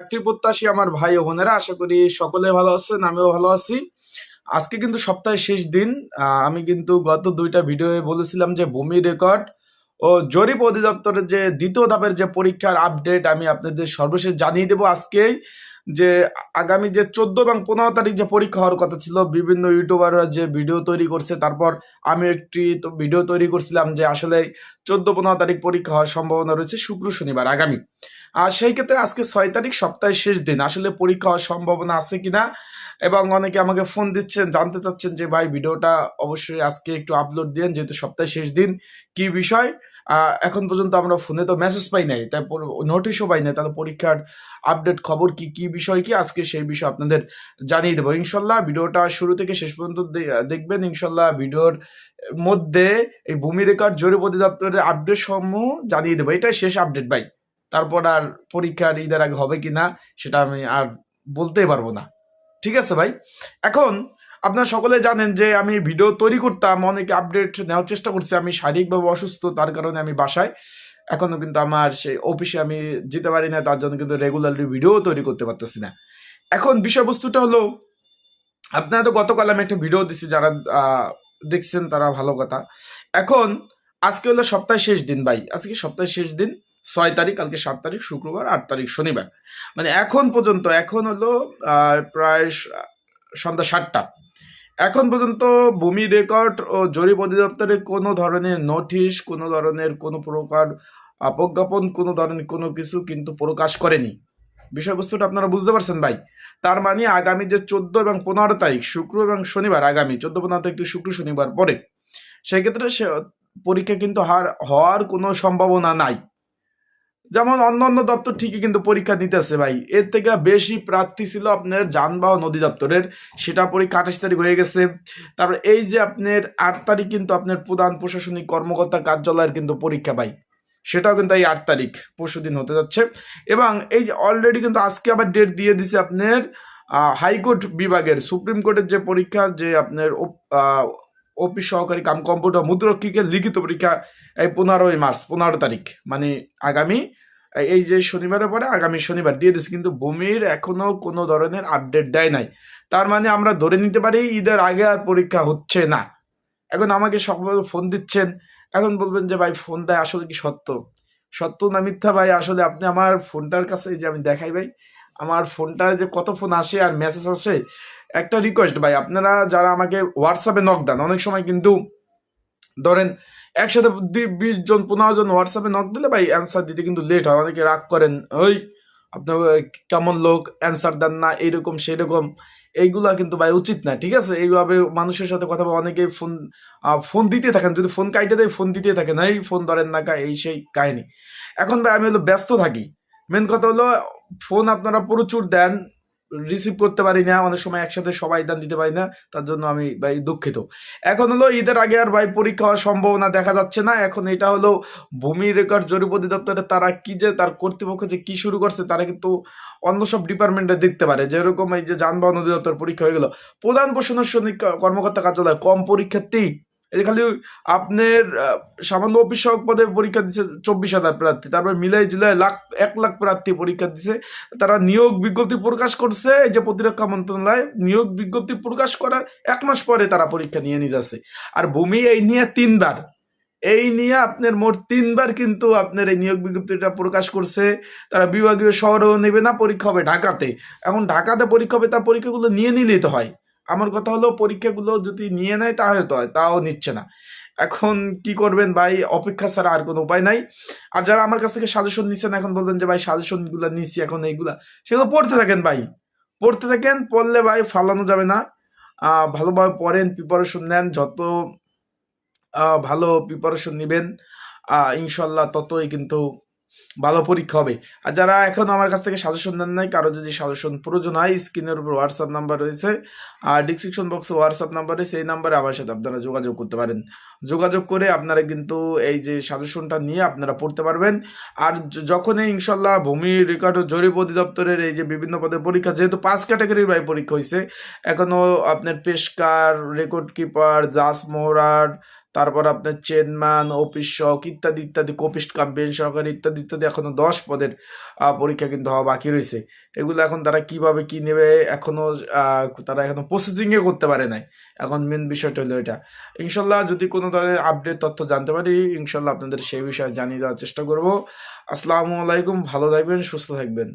চাকরি প্রত্যাশী আমার ভাই ও বোনেরা, আশা করি সকলে ভালো আছেন, আমিও ভালো আছি। আজকে কিন্তু সপ্তাহের শেষ দিন আমি কিন্তু গত দুইটা ভিডিওয়ে বলেছিলাম যে ভূমি রেকর্ড ও জরিপ অধিদপ্তরের যে দ্বিতীয় ধাপের যে পরীক্ষার আপডেট আমি আপনাদের সর্বশেষ জানিয়ে দেব আজকেই। যে আগামী যে চোদ্দ এবং পনেরো তারিখ যে পরীক্ষা হওয়ার কথা ছিল, বিভিন্ন ইউটিউবাররা যে ভিডিও তৈরি করছে, তারপর আমি একটি ভিডিও তৈরি করছিলাম যে আসলে চোদ্দ পনেরো তারিখ পরীক্ষা হওয়ার সম্ভাবনা রয়েছে শুক্র শনিবার, আগামী। আর সেই ক্ষেত্রে আজকে ছয় তারিখ, সপ্তাহের শেষ দিন, আসলে পরীক্ষা হওয়ার সম্ভাবনা আছে কিনা? এবং অনেকে আমাকে ফোন দিচ্ছেন, জানতে চাচ্ছেন যে ভাই ভিডিওটা অবশ্যই আজকে একটু আপলোড দিন যেহেতু সপ্তাহের শেষ দিন, কি বিষয়? এখন পর্যন্ত আমরা ফোনে তো মেসেজ পাই নাই, তাই নোটিশও পাই নাই। তাহলে পরীক্ষার আপডেট খবর কি কি বিষয়, কি? আজকে সেই বিষয় আপনাদের জানিয়ে দেবো। ইনশাল্লাহ ভিডিওটা শুরু থেকে শেষ পর্যন্ত দেখবেন। ইনশাল্লাহ ভিডিওর মধ্যে এই ভূমি রেকর্ড জরিপ অধিদপ্তরের আপডেট সমূহ জানিয়ে দেবো। এটাই শেষ আপডেট ভাই। তারপর আর পরীক্ষার ঈদের আগে হবে কি না সেটা আমি আর বলতেই পারব না। ঠিক আছে ভাই? এখন আপনারা সকলে জানেন যে আমি ভিডিও তৈরি করতাম, অনেক আপডেট নেওয়ার চেষ্টা করছি। আমি শারীরিকভাবে অসুস্থ, তার কারণে আমি বাসায় এখনও কিন্তু আমার সেই অফিসে আমি যেতে পারি না, তার জন্য কিন্তু রেগুলারলি ভিডিও তৈরি করতে পারতেছি না। এখন বিষয়বস্তুটা হলো, আপনারা তো গতকাল আমি একটা ভিডিও দিছি, যারা দেখছেন তারা ভালো কথা। এখন আজকে হলো সপ্তাহের শেষ দিন ভাই। আজকে সপ্তাহের শেষ দিন, ছয় তারিখ, কালকে সাত তারিখ, শুক্রবার, আট তারিখ, শনিবার। মানে এখন পর্যন্ত, এখন হলো প্রায় সন্ধ্যা সাতটা। এখন পর্যন্ত ভূমি রেকর্ড ও জরিপ অধিদপ্তরে কোনো ধরনের নোটিশ, কোনো ধরনের কোনো প্রকার প্রজ্ঞাপন কোনো ধরনের কোনো কিছু কিন্তু প্রকাশ করেনি। বিষয়বস্তুটা আপনারা বুঝতে পারছেন ভাই। তার মানে আগামী যে চোদ্দ এবং পনেরো তারিখ, শুক্র এবং শনিবার আগামী, চোদ্দ, পনেরো তারিখ শুক্র, শনিবার পরে, সেক্ষেত্রে সে পরীক্ষা কিন্তু হার হওয়ার কোনো সম্ভাবনা নাই। যেমন অন্য অন্য দপ্তর ঠিকই কিন্তু পরীক্ষা দিতেছে ভাই। এর থেকে বেশি প্রার্থী ছিল আপনার যানবাহন অধিদপ্তরের। সেটা পরীক্ষা আঠাশ তারিখ হয়ে গেছে। তারপর এই যে আপনার আট তারিখ কিন্তু আপনার প্রধান প্রশাসনিক কর্মকর্তা কার্যালয়ের কিন্তু পরীক্ষা ভাই। সেটাও কিন্তু এই আট তারিখ, পরশু দিন হতে যাচ্ছে। এবং এই যে অলরেডি কিন্তু আজকে আবার ডেট দিয়ে দিছে আপনার হাইকোর্ট বিভাগের, সুপ্রিম কোর্টের যে পরীক্ষা, যে আপনার অফিস সহকারী কাম কম্পিউটার মুদ্রক্ষিকের লিখিত পরীক্ষা এই পনেরোই মার্চ, পনেরো তারিখ মানে আগামী, এই- যে শনিবারের পরে আগামী শনিবার দিয়ে দিচ্ছে কিন্তু ভূমির এখনও কোনো ধরনের আপডেট দেয় নাই। তার মানে আমরা ধরে নিতে পারি ঈদের আগে আর পরীক্ষা হচ্ছে না। এখন আমাকে সকলে ফোন দিচ্ছেন, এখন বলবেন যে, ভাই ফোন দেয়, আসলে কি সত্য? সত্য না মিথ্যা, ভাই, আসলে আপনি আমার ফোনটার কাছে যে আমি দেখাই, ভাই, আমার ফোনটা যে কত ফোন আসে আর মেসেজ আসে, একটা রিকোয়েস্ট ভাই, আপনারা যারা আমাকে হোয়াটসঅ্যাপে নক দেন, অনেক সময় কিন্তু ধরেন একসাথে বিশ জন, পনেরো জন হোয়াটসঅ্যাপে নক দিলে ভাই অ্যান্সার দিতে কিন্তু লেট হয়। অনেকে রাগ করেন, ওই, আপনার কেমন লোক? অ্যান্সার দেন না, এইরকম সেরকম এইগুলা কিন্তু ভাই উচিত না, ঠিক আছে? এইভাবে মানুষের সাথে কথা বলে অনেকে ফোন ফোন দিতে থাকেন। যদি ফোন কাইটে দেয় ফোন দিতে থাকেন। এই ফোন ধরেন না এই সেই কাহিনি। এখন ভাই আমি হলো ব্যস্ত থাকি। মেন কথা হলো ফোন আপনারা প্রচুর দেন রিসিভ করতে পারি না অনেক সময় একসাথে সবাই দান দিতে পারি না, তার জন্য আমি ভাই দুঃখিত। এখন হলো ঈদের আগে আর ভাই পরীক্ষা হওয়ার সম্ভাবনা দেখা যাচ্ছে না, এখন এটা হলো ভূমি রেকর্ড জরিপ অধিদপ্তরে তারা কি যে, তার কর্তৃপক্ষ যে কি শুরু করছে, তারা কিন্তু অন্য সব ডিপার্টমেন্টে দেখতে পারে, যেরকম এই যে যানবাহন অধিদপ্তর পরীক্ষা হয়ে গেল। প্রধান প্রশাসনিক কর্মকর্তা কার্যালয়, কম পরীক্ষার্থী। এই খালি আপনার সামান্য অফিস সহক পদে পরীক্ষা দিচ্ছে চব্বিশ হাজার প্রার্থী, তারপর মিলাই জুলাই লাখ, এক লাখ প্রার্থী পরীক্ষা দিচ্ছে তারা নিয়োগ বিজ্ঞপ্তি প্রকাশ করছে, এই যে প্রতিরক্ষা মন্ত্রণালয় নিয়োগ বিজ্ঞপ্তি প্রকাশ করার এক মাস পরে তারা পরীক্ষা নিয়ে নিতেছে আর ভূমি এই নিয়ে তিনবার, এই নিয়ে আপনার মোট তিনবার কিন্তু আপনার এই নিয়োগ বিজ্ঞপ্তিটা প্রকাশ করছে। তারা বিভাগীয় শহরেও নেবে না, পরীক্ষা হবে ঢাকাতে। এখন ঢাকাতে পরীক্ষা হবে তার পরীক্ষাগুলো নিয়ে নিলেই তো হয়। আমার কথা হলো পরীক্ষাগুলো যদি নিয়ে নেয় তাহলে তো হয়, তাও নিচ্ছে না। এখন কি করবেন ভাই? অপেক্ষা ছাড়া আর কোনো উপায় নাই। আর যারা আমার কাছ থেকে সাজেশন নিচ্ছেন এখন বলবেন যে, ভাই সাজেশনগুলো নিচ্ছি এখন এইগুলা। সেগুলো পড়তে থাকেন ভাই। পড়তে থাকেন, পড়লে ভাই ফালানো যাবে না। ভালোভাবে পড়েন প্রিপারেশন নেন। যত ভালো প্রিপারেশন নেবেন ইনশাল্লাহ ততই কিন্তু ভালো পরীক্ষা হবে। আর যারা এখন আমার কাছ থেকে সাজেশন নেন নাই, কারও যদি সাজেশন প্রয়োজন হয়, স্ক্রিনের উপর হোয়াটসঅ্যাপ নাম্বার রয়েছে। আর ডিসক্রিপশন বক্সে হোয়াটসঅ্যাপ নাম্বার রয়েছে, এই নাম্বারে আমার সাথে আপনারা যোগাযোগ করতে পারেন। যোগাযোগ করে আপনারা কিন্তু এই যে সাজেশনটা নিয়ে আপনারা পড়তে পারবেন। আর যখনই ইনশাল্লাহ ভূমি রেকর্ড ও জরিপ অধিদপ্তরের এই যে বিভিন্ন পদের পরীক্ষা, যেহেতু পাঁচ ক্যাটাগরির ভাই পরীক্ষা হয়েছে এখনও আপনার পেশকার রেকর্ড কিপার জাস মোহরার তারপর আপনার চেয়ারম্যান অফিস শখ ইত্যাদি ইত্যাদি কপিস্ট কাম্পেন সহকারী ইত্যাদি ইত্যাদি এখনও দশ পদের পরীক্ষা কিন্তু হওয়া বাকি রয়েছে। এগুলো এখন তারা কীভাবে কি নেবে এখনও আহ, তারা এখনও প্রসেসিংয়ে করতে পারে নাই। এখন মেন বিষয়টা হলো এটা। ইনশাল্লাহ যদি কোনো ধরনের আপডেট তথ্য জানতে পারি ইনশাল্লাহ আপনাদের সেই বিষয়ে জানিয়ে দেওয়ার চেষ্টা করব। আসসালামু আলাইকুম ভালো থাকবেন সুস্থ থাকবেন।